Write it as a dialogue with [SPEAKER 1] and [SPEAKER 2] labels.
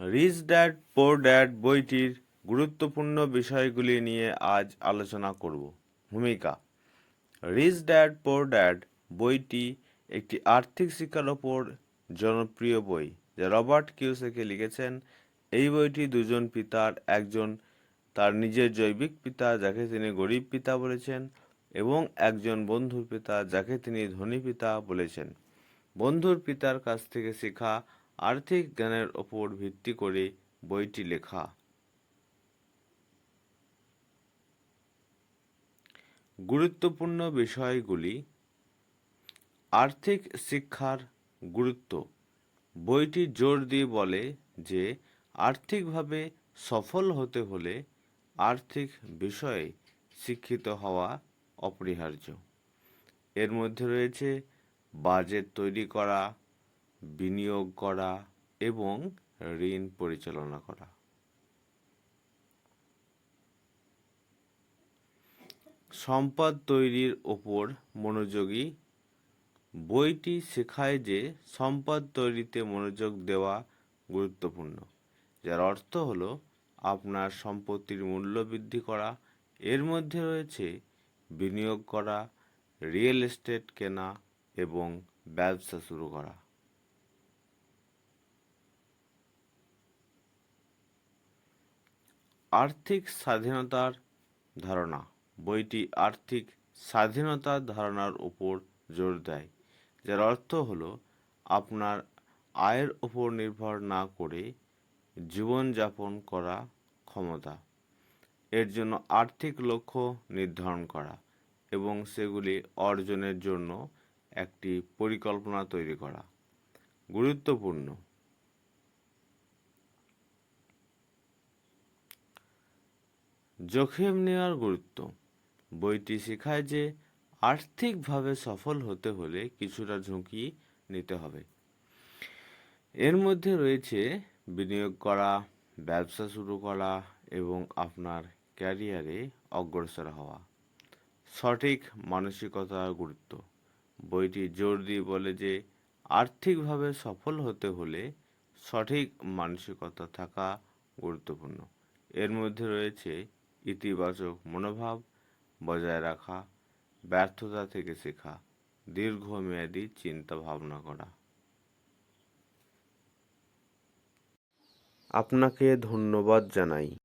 [SPEAKER 1] Rich dad, পোর dad বইটির গুরুত্বপূর্ণ বিষয়গুলি নিয়ে আজ আলোচনা করব। ভূমিকা। রিচ ড্যাড, পোর ড্যাড বইটি একটি আর্থিক শিক্ষার ওপর জনপ্রিয় বই, যা রবার্ট কিউসেকে লিখেছেন। এই বইটি দুজন পিতার, একজন তার নিজের জৈবিক পিতা, যাকে তিনি গরিব পিতা বলেছেন, এবং একজন বন্ধুর পিতা, যাকে তিনি ধনী পিতা বলেছেন। বন্ধুর পিতার কাছ থেকে শেখা আর্থিক জ্ঞানের ওপর ভিত্তি করে বইটি লেখা। গুরুত্বপূর্ণ বিষয়গুলি। আর্থিক শিক্ষার গুরুত্ব। বইটি জোর দিয়ে বলে যে, আর্থিকভাবে সফল হতে হলে আর্থিক বিষয়ে শিক্ষিত হওয়া অপরিহার্য। এর মধ্যে রয়েছে বাজেট তৈরি করা বিনিয়োগ করা এবং ঋণ পরিচালনা করা। সম্পদ তৈরির ওপর মনোযোগী। বইটি শেখায় যে সম্পদ তৈরিতে মনোযোগ দেওয়া গুরুত্বপূর্ণ, যার অর্থ হলো আপনার সম্পত্তির মূল্য বৃদ্ধি করা। এর মধ্যে রয়েছে বিনিয়োগ করা, রিয়েল এস্টেট কেনা এবং ব্যবসা শুরু করা। আর্থিক স্বাধীনতার ধারণা। বইটি আর্থিক স্বাধীনতার ধারণার উপর জোর দেয়, যার অর্থ হলো আপনার আয়ের উপর নির্ভর না করে জীবনযাপন করা ক্ষমতা। এর জন্য আর্থিক লক্ষ্য নির্ধারণ করা এবং সেগুলি অর্জনের জন্য একটি পরিকল্পনা তৈরি করা গুরুত্বপূর্ণ। জোখেম নেওয়ার গুরুত্ব। বইটি শেখায় যে আর্থিকভাবে সফল হতে হলে কিছুটা ঝুঁকি নিতে হবে। এর মধ্যে রয়েছে বিনিয়োগ করা, ব্যবসা শুরু করা এবং আপনার ক্যারিয়ারে অগ্রসর হওয়া। সঠিক মানসিকতার গুরুত্ব। বইটি জোর দিয়ে বলে যে আর্থিকভাবে সফল হতে হলে সঠিক মানসিকতা থাকা গুরুত্বপূর্ণ। এর মধ্যে রয়েছে ইতিবাচক মনোভাব বজায় রাখা ব্যর্থতা থেকে শেখা দীর্ঘমেয়াদী চিন্তা ভাবনা করা। আপনাকে ধন্যবাদ জানাই।